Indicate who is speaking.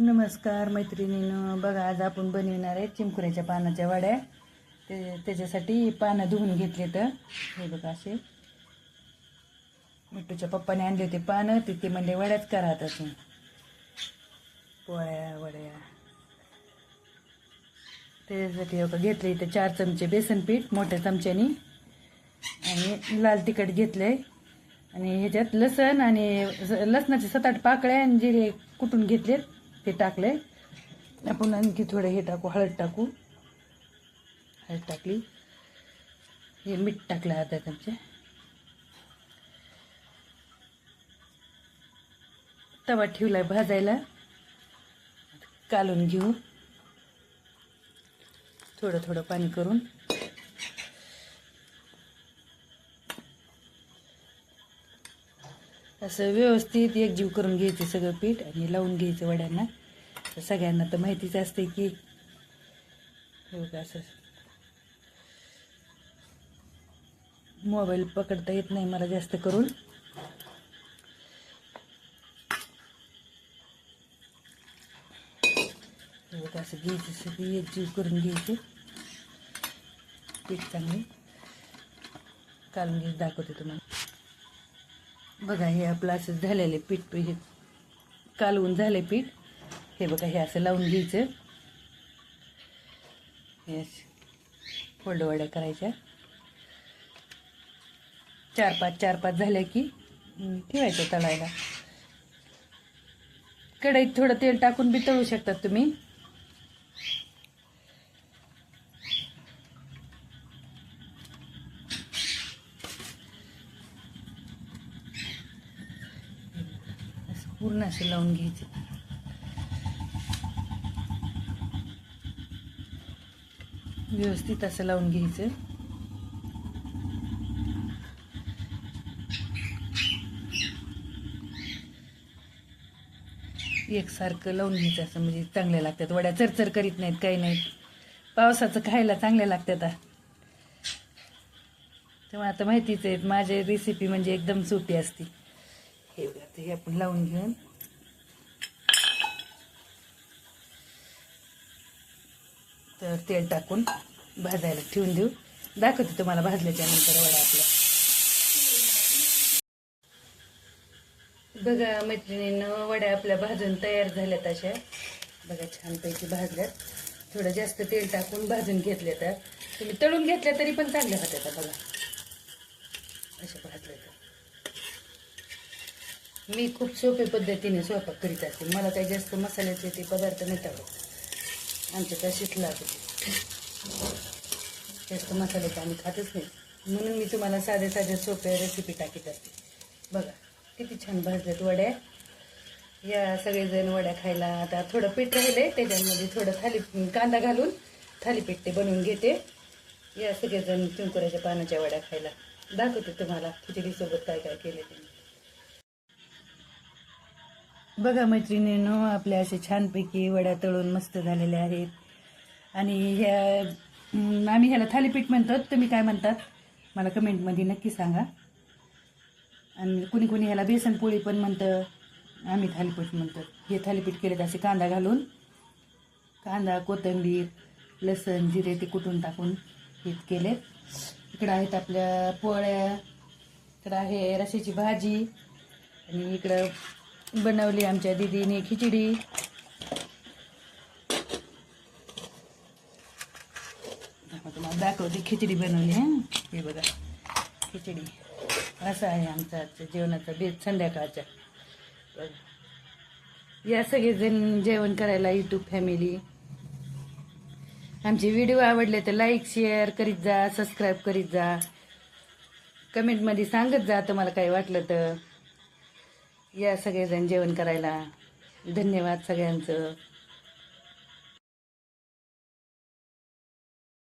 Speaker 1: नमस्कार मैत्रिणीनं बघा आज आपण बनविणार आहे चिमकुऱ्याच्या पानाच्या वड्या. ते त्याच्यासाठी पानं धुवून घेतले तर. हे बघा असे. मिठूच्या पप्पाने आणले होते पानं ते ते म्हणजे वड्याच करा तसे पोळ्या वड्या. त्याच्यासाठी बघा घेतले इथं चार चमचे बेसन पीठ मोठ्या चमच्यानी. आणि लाल तिखट घेतले आणि ह्याच्यात लसण आणि लसणाचे सात आठ पाकळ्या आणि जिरे कुटून घेतलेत. ते टाकले. आपण आणखी थोडं हे टाकू हळद टाकू. हळद टाकली. हे मीठ टाकलं अर्धा चमचे. तवा ठेवलाय भाजायला. कालून घेऊ. थोडं थोडं पाणी करून. असं व्यवस्थित एकजीव करून घ्यायचं सगळं पीठ आणि लावून घ्यायचं वड्यांना. तर सगळ्यांना तर माहितीच असते की असं. मोबाईल पकडता येत नाही मला जास्त करून. असं घ्यायचं सगळी एकजीव करून घ्यायचे. पीठ चांगली. कालून घ्यायचं दाखवते तुम्हाला. बघा हे आपलं असं झालेलं पीठ हे कालवून झाले पीठ. हे बघा हे असं लावून घ्यायचं. हे फोल्डवाड्या करायच्या. चार पाच चार पाच झाल्या की ठेवायचं तळायला. कढईत थोडं तेल टाकून बी तळू शकतात तुम्ही असं पूर्ण असं लावून घ्यायचं. व्यवस्थित असं लावून घ्यायचं. एकसारखं लावून घ्यायचं असं म्हणजे चांगल्या लागतात. वड्या चरचर करीत नाहीत काही नाहीत. पावसाचं खायला चांगल्या लागतात. तेव्हा आता माहितीच आहे माझी रेसिपी म्हणजे एकदम सोपी असते. आता हे आपण लावून घेऊन. तर तेल टाकून भाजायला ठेवून देऊ. दाखवते तुम्हाला भाजल्याच्या नंतर वडा आपला. बघा मैत्रिणीनं वड्या आपल्या भाजून तयार झाल्यात अशा. बघा छानपैकी भाजल्यात. थोडं जास्त तेल टाकून भाजून घेतले तर तुम्ही तळून घेतल्या तरी पण चांगल्या होत्या बघा अशा भाजल्या तर मी खूप सोप्या पद्धतीने स्वयंपाक करीत असते. मला काही जास्त मसाल्याचे ते पदार्थ नाही आवडत. आमच्या तशीच लागते जास्त मसाल्याचे आम्ही खातच नाही. म्हणून मी तुम्हाला साध्या साध्या सोप्या रेसिपी टाकीत असते. बघा किती छान भाजल्यात वड्या. या सगळेजण वड्या खायला आता थोडं पीठ राहिले त्याच्यामध्ये थोडं थाली कांदा घालून थालीपीठ ते बनवून घेते. या सगळेजण चुंकुराच्या पानाच्या वड्या खायला. दाखवते तुम्हाला खिचडीसोबत काय काय केले ते बघा मैत्रिणीनो आपल्या असे छानपैकी वड्या तळून मस्त झालेल्या आहेत. आणि ह्या आम्ही ह्याला थालीपीठ म्हणतो तुम्ही काय म्हणतात? मला कमेंटमध्ये नक्की सांगा. आणि कुणी कुणी ह्याला बेसन पोळी पण म्हणतं आम्ही थालीपीठ म्हणतो हे थालीपीठ केले असे कांदा घालून. कांदा कोथिंबीर लसण जिरे ते कुटून टाकून हे केले इकडं आहेत आपल्या पोळ्या इकडं आहे रशाची भाजी. आणि इकडं बनवली आमच्या दीदीने खिचडी. तुम्हाला दाखवते खिचडी बनवली हा? हे बघा खिचडी. असं आहे आमचं आजच्या जेवणाचा बेत संध्याकाळच्या या सगळेजण जेवण करायला यूट्यूब फॅमिली आमचे व्हिडिओ आवडले तर लाईक शेअर करीत जा सबस्क्राईब करीत जा. कमेंटमध्ये सांगत जा तुम्हाला काही वाटलं तर. या सगळेजण जेवण करायला. धन्यवाद सगळ्यांचं.